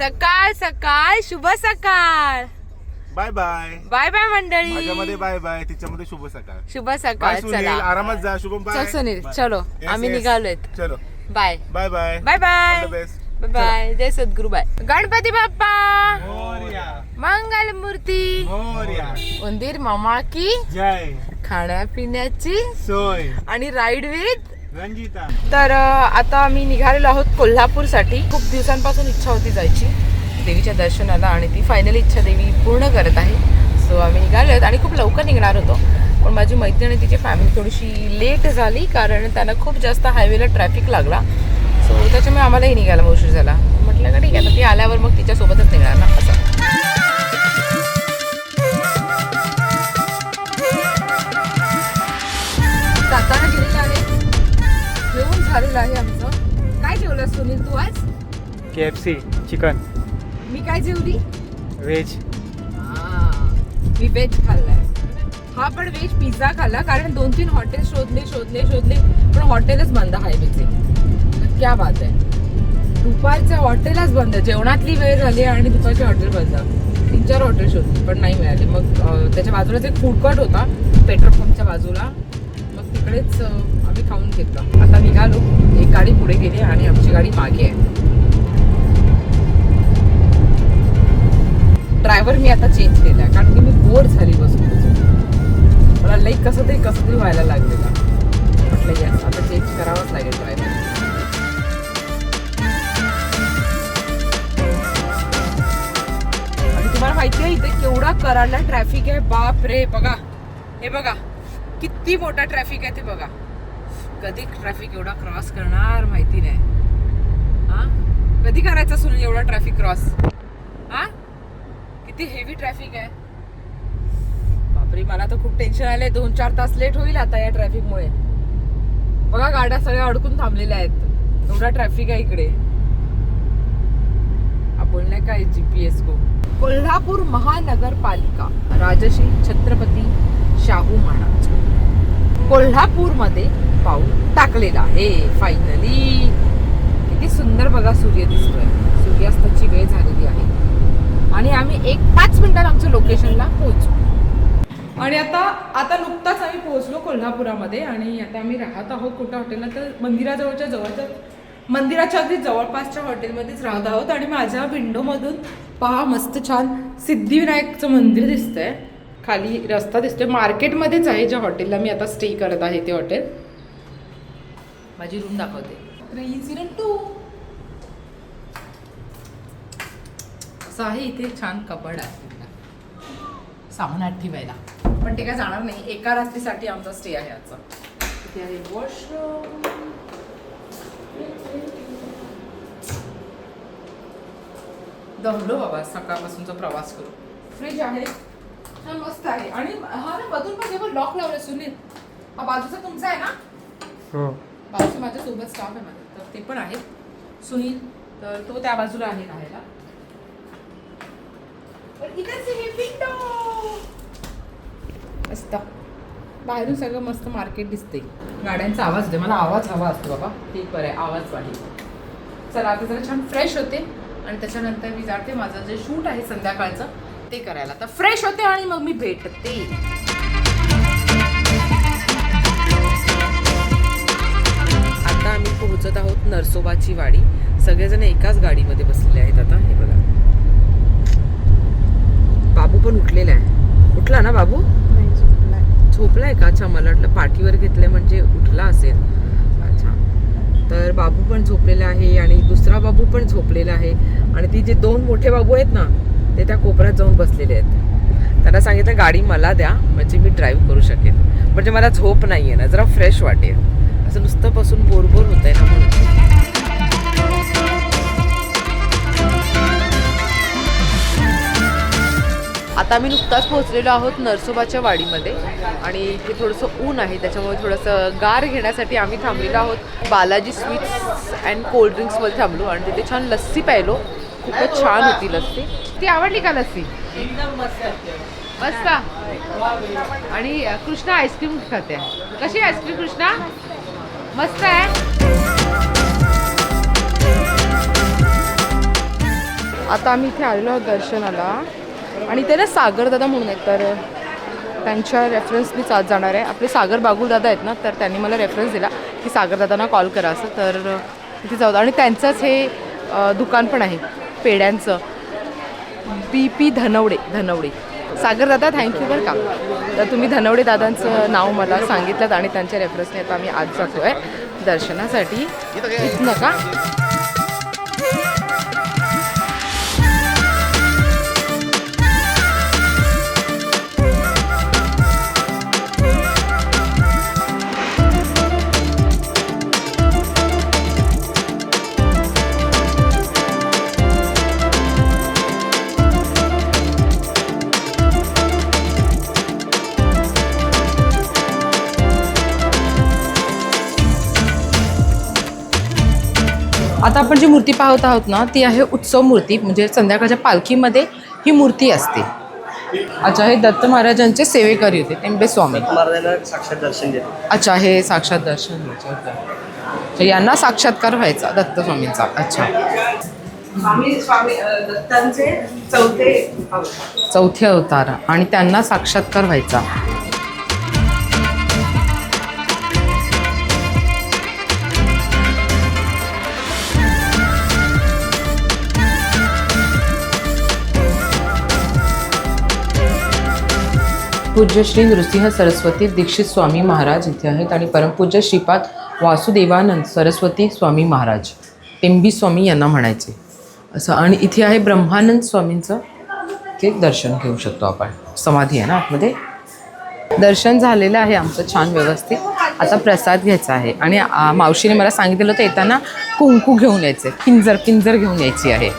सकाळ सकाळ शुभ सकाळ. बाय बाय बाय बाय मंडळी. बाय बाय तिच्यामध्ये शुभ सकाळ. शुभ बाय सकाळ सुनील चला. आरामात जा शुभम बाय चल सुनील. चलो Yes, आम्ही yes. निघालोयत. चलो. Bye bye bye bye bye All the best. Bye bye Jai Sadguru bye Ganpati Bappa Morya Mangal Murti Morya उंदीर मामा की जय खाण्यापिण्याची सोय आणि राईड विथ तर आता आम्ही निघालेलो आहोत कोल्हापूरसाठी. खूप दिवसांपासून इच्छा होती जायची. देवीच्या दर्शनाला आणि ती फायनली इच्छा देवी पूर्ण करत आहे. सो आम्ही निघालो आहोत आणि खूप लवकर निघणार होतो. पण माझी मैत्रीण आणि तिची फॅमिली थोडीशी लेट झाली कारण त्यांना खूप जास्त हायवेला ट्रॅफिक लागला. सो त्याच्यामुळे आम्हालाही निघायला उशीर झाला. म्हटलं का ठीक आहे आता ती आल्यावर मग तिच्यासोबतच निघणार ना. असं. जेवण झालेलं आहे आमचं. काय जेवलं सुनील तू आज? के एफ सी चिकन मी काय जेवली? व्हेज मी व्हेज खाल्लाय. हा पण व्हेज पिझ्झा खाल्ला कारण दोन तीन हॉटेल शोधले शोधले शोधले पण हॉटेलच बंद हायवेचे क्या बात आहे. दुपारच्या हॉटेलच बंद जेवणातली वेळ झाली आणि दुपारचे हॉटेल बंद. तीन चार हॉटेल शोधली पण नाही मिळाले. मग त्याच्या बाजूलाच एक फूड कोर्ट होता पेट्रोल पंपच्या बाजूला. तिकडेच आम्ही खाऊन घेतलं. आता निघालो. एक गाडी पुढे गेली आणि आमची गाडी मागे आहे. ड्रायव्हर मी आता चेंज केला कारण की मी बोर झाली बसून. मला लई कसं तरी कसं तरी व्हायला लागलेलं. म्हटलं यस आता चेंज करावंच लागेल ड्रायव्हर आणि तुम्हाला माहिती आहे इथे केवढा कराडला ट्रॅफिक आहे. बाप रे बघा. हे बघा. किती मोठा ट्रॅफिक आहे ते बघा. कधी ट्रॅफिक एवढा क्रॉस करणार माहिती नाही. हा? कधी करायचा सुनील एवढा ट्रॅफिक क्रॉस हा? किती हेवी ट्रॅफिक आहे. बापरे मला तर खूप टेन्शन आलंय. दोन चार तास लेट होईल आता या ट्रॅफिकमुळे बघा गाड्या सगळ्या अडकून थांबलेल्या आहेत. एवढा ट्रॅफिक आहे इकडे. आपण नाही काय जीपीएस को? कोल्हापूर महानगरपालिका राजश्री छत्रपती शाहू महाराज. कोल्हापूरमध्ये पाऊल टाकलेला आहे. फायनली किती सुंदर बघा सूर्य दिसतोय. सूर्यास्ताची वेळ झालेली आहे. आणि आम्ही एक पाच मिनिटात आमच्या लोकेशनला पोहोचू. आणि आता आता नुकताच आम्ही पोहोचलो कोल्हापुरामध्ये आणि आता आम्ही राहत आहोत कुठं हॉटेलला तर मंदिराजवळच्या जवळच्या मंदिराच्या अगदी जवळपासच्या हॉटेलमध्येच राहत आहोत. आणि माझ्या विंडोमधून पहा मस्त छान सिद्धिविनायकचं मंदिर दिसतंय. खाली रस्ता दिसतोय. मार्केटमध्येच आहे ज्या हॉटेलला मी आता स्टे करत आहे ते हॉटेल. माझी रूम दाखवते. थ्री झिरो टू असं आहे इथे छान कबड आहे सामानात ठेवायला. पण ते काय जाणार नाही. एका रात्रीसाठी आमचा स्टे आहे आजचा. इथे आहे वॉशरूम दमलो बाबा. सकाळपासूनचा प्रवास करू. फ्रीज आहे. मस्त आहे. आणि हा ना मधून पण लॉक लावलं सुनील हा बाजूचा तुमचा आहे ना? हो. बाजूचे माझ्या सोबत स्टाफ आहे माझा. तर ते पण आहे. सुनील तर तो त्या बाजूला आहे राहायला. पण इथेच आहे विंडो मस्त. बाहेरून सगळं मस्त मार्केट दिसते गाड्यांचा आवाज होते मला आवाज हवा असतो बाबा. ते बरं आहे. आवाज पाहिजे चला आता जरा छान फ्रेश होते. आणि त्याच्यानंतर मी जाते. माझं जे शूट आहे संध्याकाळचं ते करायला. तर फ्रेश होते आणि मग मी भेटते. आता आम्ही पोहोचत आहोत नरसोबाची वाडी. सगळेजण एकाच गाडीमध्ये बसलेले आहेत आता. हे बघा. बाबू पण उठलेला आहे. उठला ना बाबू? झोपलाय का? अच्छा मला वाटलं पाठीवर घेतलंय म्हणजे उठला असेल. अच्छा. तर बाबू पण झोपलेला आहे आणि दुसरा बाबू पण झोपलेला आहे. आणि ती जे दोन मोठे बाबू आहेत ना ते त्या कोपऱ्यात जाऊन बसलेले आहेत. त्यांना सांगितलं गाडी मला द्या म्हणजे मी ड्राईव्ह करू शकेन. म्हणजे मला झोप नाही आहे ना जरा फ्रेश वाटेल. असं नुसतं बसून बोरबोर होतं होत आहे ना म्हणून. आता आम्ही नुकताच पोहोचलेलो आहोत नरसोबाच्या वाडीमध्ये आणि इथे थोडंसं ऊन आहे त्याच्यामुळे थोडंसं गार घेण्यासाठी आम्ही थांबलेलो आहोत. बालाजी स्वीट्स अँड कोल्ड ड्रिंक्समध्ये थांबलो आणि तिथे छान लस्सी प्यायलो. खूपच छान होती लस्सी. ती आवडली का लस्सी? एकदम मस्त आणि कृष्णा आईस्क्रीम खाते. कशी आईस्क्रीम कृष्णा? मस्त आहे. आता आम्ही इथे आलेलो आहोत दर्शनाला. आणि ते ना सागर दादा म्हणून आहेत तर त्यांच्या रेफरन्सनीच आज जाणार आहे. आपले सागर बागुल दादा आहेत ना तर त्यांनी मला रेफरन्स दिला की सागर दादांना कॉल करा असं. तर तिथे जाऊ. आणि त्यांचंच हे दुकान पण आहे पेड्यांचं. P P Dhanawade Dhanawade. सागर दादा थँक्यू बरं का. तर तुम्ही धनवडे दादांचं नाव मला सांगितलं आणि त्यांच्या रेफरन्सने आता आम्ही आज जातो आहे दर्शनासाठी. इथनं का? आता आपण जी मूर्ती पाहत आहोत ना ती आहे उत्सव मूर्ती. म्हणजे संध्याकाळच्या पालखीमध्ये ही मूर्ती असते. अच्छा हे दत्त महाराजांचे सेवेकरी होते टेंबे स्वामी. साक्षात दर्शन अच्छा हे साक्षात दर्शन यांना साक्षात्कार व्हायचा दत्त स्वामींचा. अच्छा. स्वामी स्वामी अ, दत्तांचे चौथे चौथे अवतार. आणि त्यांना साक्षात्कार व्हायचा. पूज्य श्री नृसिंह सरस्वती दीक्षित स्वामी महाराज इथे आहेत आणि परमपूज्य श्रीपाद वासुदेवानंद सरस्वती स्वामी महाराज. टेंबी स्वामी यांना म्हणायचे. असं आणि इथे आहे ब्रह्मानंद स्वामींचं ते दर्शन घेऊ शकतो आपण. समाधी आहे ना आतमध्ये? दर्शन झालेलं आहे आमचं छान व्यवस्थित. आता प्रसाद घ्यायचा आहे. आणि मावशीने मला सांगितलेलं होतं येताना कुंकू घेऊन यायचं. आहे पिंजर पिंजर घेऊन यायची आहे.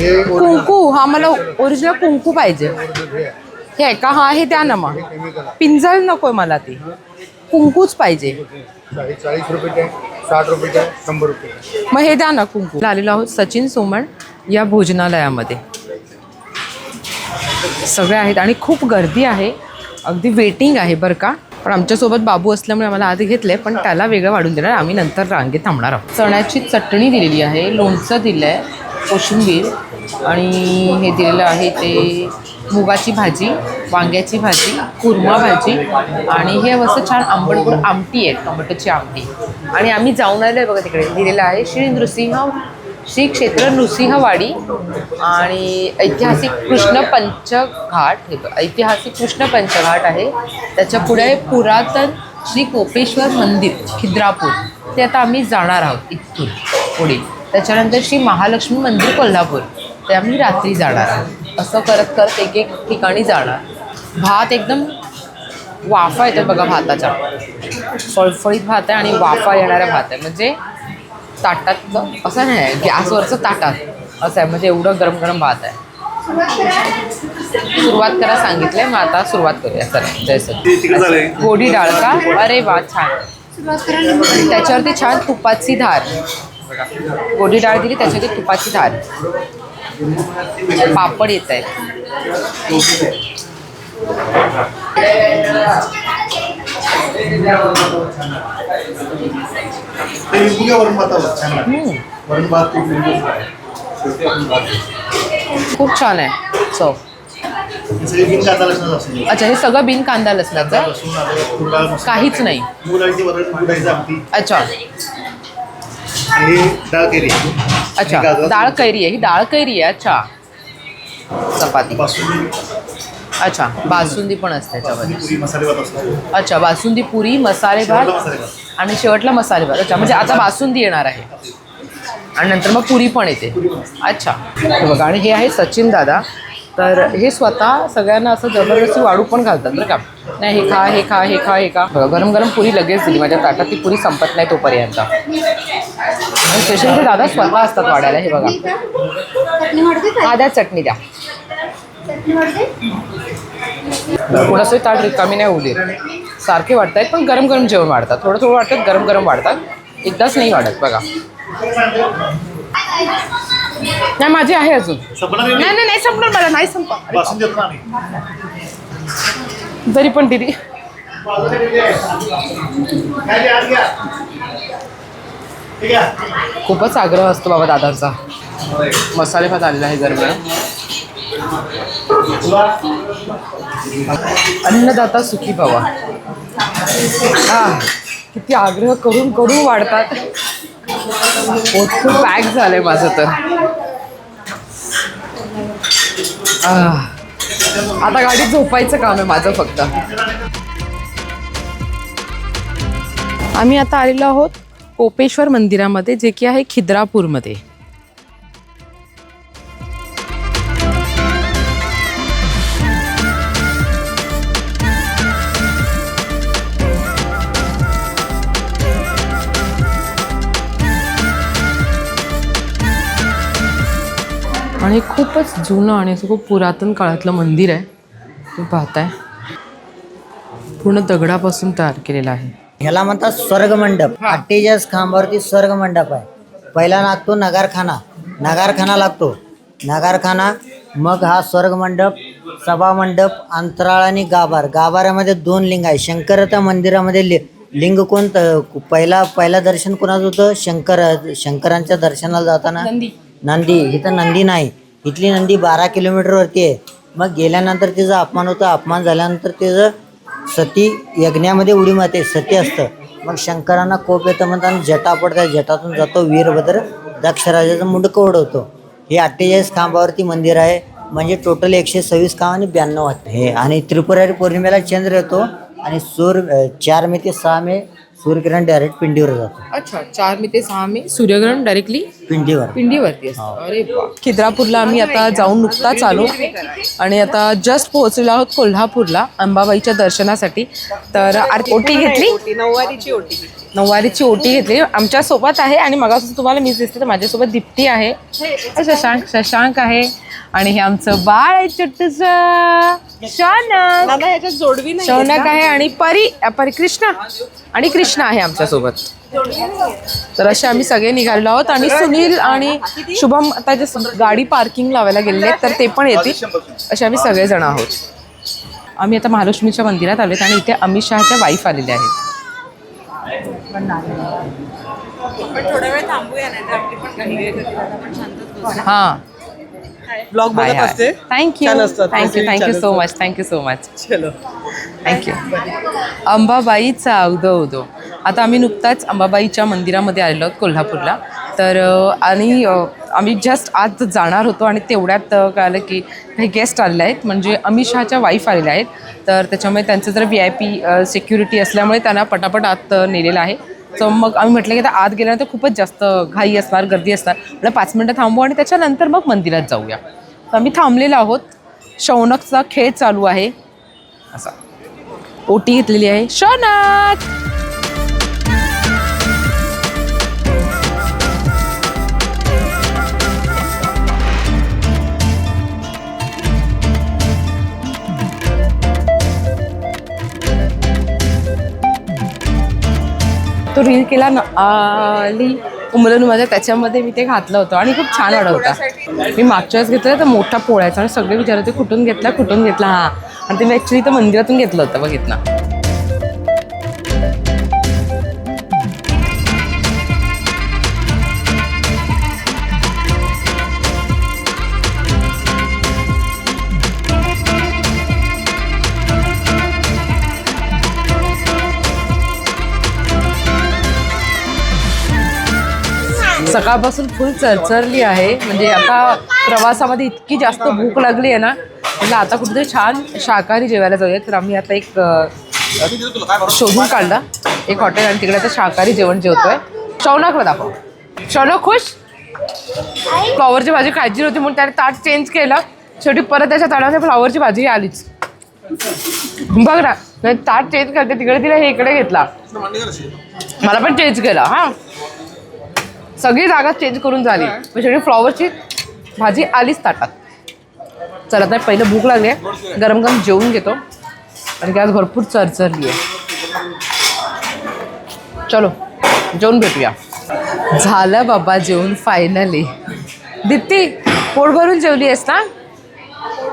कुंकू हा मला ओरिजिनल कुंकू पाहिजे. हे आहे का हा हे द्या ना मग. पिंजल नकोय मला ती. कुंकूच पाहिजे. चाळीस रुपये साठ रुपये शंभर रुपये. मग हे द्या ना कुंकू. आलेलो आहोत सचिन सोमण या भोजनालयामध्ये. सगळे आहेत आणि खूप गर्दी आहे. अगदी वेटिंग आहे बरं का. पण आमच्यासोबत बाबू असल्यामुळे आम्हाला आधी घेतलंय पण त्याला वेगळं वाढून देणार. आम्ही नंतर रांगेत थांबणार आहोत. चण्याची चटणी दिलेली आहे लोणचं दिलं आहे कोशिंबीर आणि हे दिलेलं आहे ते मुगाची भाजी वांग्याची भाजी कुर्मा भाजी आणि हे असं छान आंबटपूर आमटी आहे टोमॅटोची आमटी. आणि आम्ही जाऊन आलो आहे बघा तिकडे. दिलेलं आहे श्री नृसिंह श्री क्षेत्र नृसिंहवाडी आणि ऐतिहासिक कृष्ण पंचघाट हे ऐतिहासिक कृष्ण पंचघाट आहे. त्याच्या पुढे पुरातन श्री कोपेश्वर मंदिर खिद्रापूर. ते आता आम्ही जाणार आहोत इथून पुढे. त्याच्यानंतर श्री महालक्ष्मी मंदिर कोल्हापूर. ते आम्ही रात्री जाणार. असं करत करत एक एक ठिकाणी जाणार. भात एकदम वाफा येतात बघा भाताच्या. फळफळीत भात आहे आणि वाफा येणारा भात आहे. म्हणजे ताटातलं असं नाही आहे. गॅसवरचं ताटात असं आहे. म्हणजे एवढं गरम गरम भात आहे. सुरुवात करा सांगितलंय. मग आता सुरुवात करूया. चला. जय सर गोडी डाळ का? अरे वा छान. त्याच्यावरती छान तुपाची धार. गोडी डाळ दिली त्याच्यावरती तुपाची धार पापड येत आहे खूप छान आहे. चव. सगळे बिन कांदा लसणाचं असते अच्छा हे सगळं बिन कांदा लसणाचं काहीच नाही. अच्छा. आणि डाळ केली अच्छा डाळ कैरी आहे. ही डाळ कैरी आहे. अच्छा. चपाती. बासुंदी. अच्छा बासुंदी पण असते त्याच्यामध्ये. अच्छा बासुंदी पुरी मसाले भात आणि शेवटला मसाले भात. अच्छा म्हणजे आता बासुंदी येणार आहे. आणि नंतर मग पुरी पण येते. अच्छा. बघा आणि हे आहे सचिन दादा. तर हे स्वतः सगळ्यांना असं जबरदस्ती वाढू पण घालतात बरं का. नाही हे खा हे खा हे खा हे खा. गरम गरम पुरी लगेच दिली. माझ्या ताटात ती पुरी संपत नाही तोपर्यंत. स्पेशल ते दादा स्वतः असतात वाढायला हे बघा. हा द्या. चटणी द्या कोणाचं ताट रिकामी नाही होऊ देत. सारखे वाढत आहेत पण गरम गरम जेवण वाढतात. थोडं थोडं वाढतात गरम गरम वाढतात. एकदाच नाही वाढत बघा. नाही माझी आहे अजून. नाही नाही नाही संपणार मला नाही संपा तरी पण दिदी बाजूला किती आहे? काय ते आज घ्या. ठीक आहे खूपच आग्रह असतो बाबा दादांचा. मसाले भात आलेला आहे गरम तुला? अन्नदाता सुखी बाबा किती आग्रह करून करून वाढतात. पोट खूप पॅक झालंय माझं तर. आता गाडीत झोपायचं काम आहे माझं फक्त. आम्ही आता आलेलो आहोत कोपेश्वर मंदिरामध्ये जे की आहे खिद्रापूरमध्ये. आणि खूपच जुनं आणि असं खूप पुरातन काळातलं मंदिर आहे. तुम्ही पाहताय. पूर्ण दगडापासून तयार केलेलं आहे. ह्याला म्हणतात स्वर्गमंडप. अठ्ठेचाळीस खांबावरती स्वर्गमंडप आहे. पहिला लागतो नगारखाना. नगारखाना लागतो. नगारखाना मग हा स्वर्गमंडप सभामंडप अंतराळ आणि गाभार. गाभाऱ्यामध्ये दोन लिंग आहे शंकराच्या मंदिरामध्ये लि लिंग कोण पहिला पहिला दर्शन कोणाचं होतं? शंकर शंकरांच्या दर्शनाला जाताना? नंदी. इथं नंदी नाही. इथली नंदी बारा किलोमीटरवरती आहे. मग गेल्यानंतर तिचा अपमान होतो. अपमान झाल्यानंतर तिचं सती यज्ञामध्ये उडी मारते सती असतं. मग शंकरांना कोप येतं म्हणतात जटा पडतात जटातून जातो वीरभद्र. दक्षराजाचं मुंडकं उडवतो हे अठ्ठेचाळीस खांबावरती मंदिर आहे. म्हणजे टोटल एकशे सव्वीस खांब आणि ब्याण्णव हे आणि त्रिपुरारी पौर्णिमेला चंद्र येतो आणि सूर चार मे ते सहा मे सूर्यकिरण डायरेक्ट पिंडीवर जातो. अच्छा चार मी ते सहा मी सूर्यग्रहण डायरेक्टली पिंडीवर. पिंडीवरती असतं. अरे वा. खिद्रापूरला आम्ही आता जाऊन नुकताच आलो. आणि आता जस्ट पोहोचलेलो आहोत कोल्हापूरला अंबाबाईच्या दर्शनासाठी. तर आर- ओटी घेतली? नऊवारीची ओटी नऊवारीची ओटी घेतली. आमच्यासोबत आहे आणि मगापासून तुम्हाला मिस दिसते तर माझ्यासोबत दीप्ती आहे. शशांक. शशांक आहे. आणि हे आमचं बाळ आहे छोटस शौनक. दादा जोडवी नाही शौनक आहे आणि परी अ, परी कृष्णा आणि कृष्णा आहे आमच्यासोबत तर असे आम्ही सगळे निघालेलो आहोत आणि सुनील आणि शुभम आता जे गाडी पार्किंग लावायला गेलेले आहेत तर ते पण येतील. असे आम्ही सगळेजण आहोत. आम्ही आता महालक्ष्मीच्या मंदिरात आलोत आणि इथे अमित शहाच्या वाईफ आलेल्या आहेत. पण थोडा वेळ थांबूया नाही तर आपली पण काही वेळ कधी दादा पण शांतच बसू. हां. ब्लॉग बघत असते? Thank you. Thank you thank you so. Much thank you so much चलो. थँक्यू अंबाबाईचा उदो उदो. आता आम्ही नुकताच अंबाबाईच्या मंदिरामध्ये आलेलो आहोत कोल्हापूरला. तर आणि आम्ही जस्ट आज जाणार होतो आणि तेवढ्यात कळालं की काही गेस्ट आलेले आहेत. म्हणजे अमित शहाच्या वाईफ आलेल्या आहेत. तर त्याच्यामुळे त्यांचं जर व्ही आय पी सिक्युरिटी असल्यामुळे त्यांना पटापट आत नेलेलं आहे. तर मग आम्ही म्हटलं की आता आत गेल्यानंतर खूपच जास्त घाई असणार गर्दी असणार. म्हटलं पाच मिनटं थांबू आणि त्याच्यानंतर मग मंदिरात जाऊया. तर आम्ही थांबलेलो आहोत. शौनकचा खेळ चालू आहे. असा. ओटी घेतलेली आहे. शौनक! तो रील केला ना आली उमलन माझ्या त्याच्यामध्ये मी ते घातलं होतं आणि खूप छान वाटत होता मी मागच्या वेळेस घेतलं तर मोठा पोळ्याचा आणि सगळे विचारत होते कुठून घेतला कुठून घेतला? हा. आणि ते मी ॲक्च्युली तर मंदिरातून घेतलं होतं बघितलं. सकाळपासून फुल चरचरली आहे. म्हणजे आता प्रवासामध्ये इतकी जास्त भूक लागली आहे ना म्हणजे आता कुठेतरी छान शाकाहारी जेवायला जाऊया तर आम्ही आता एक शोधून काढला. एक हॉटेल आणि तिकडे आता शाकाहारी जेवण जेवतोय. शौनकला दाखव. शौनक खुश? फ्लॉवरची भाजी खायची होती म्हणून त्याने ताट चेंज केलं. शेवटी परत त्याच्या ताटामध्ये फ्लॉवरची भाजी आलीच. बघ ना ताट चेंज करते तिकडे तिला हे इकडे घेतला. मला पण चेंज केला हा. सगळी जागा चेंज करून झाली. मग शेवटी फ्लॉवरची भाजी आलीच ताटात. चला आता पहिलं भूक लागली आहे. गरम गरम जेवून घेतो. आणि आज भरपूर चरचरली आहे चलो जेवून भेटूया. झालं बाबा जेवून फायनली दीप्ती पोट भरून जेवली आहेस ना?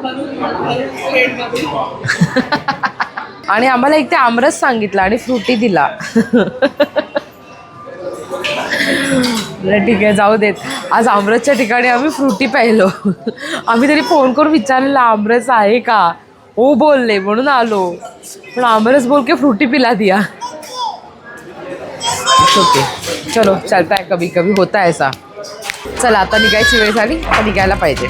आणि आम्हाला एक ते आमरस सांगितलं आणि फ्रुटी दिला. बरं ठीक आहे जाऊ देत. आज आमरसच्या ठिकाणी आम्ही फ्रुटी प्यायलो. आम्ही तरी फोन करून विचारलेलं आमरस आहे का? हो बोलले म्हणून आलो. पण आमरस बोल के फ्रुटी पिला दिया. ओके चलो चलता है कभी कभी होता है ऐसा. चला आता निघायची वेळ झाली आता निघायला पाहिजे.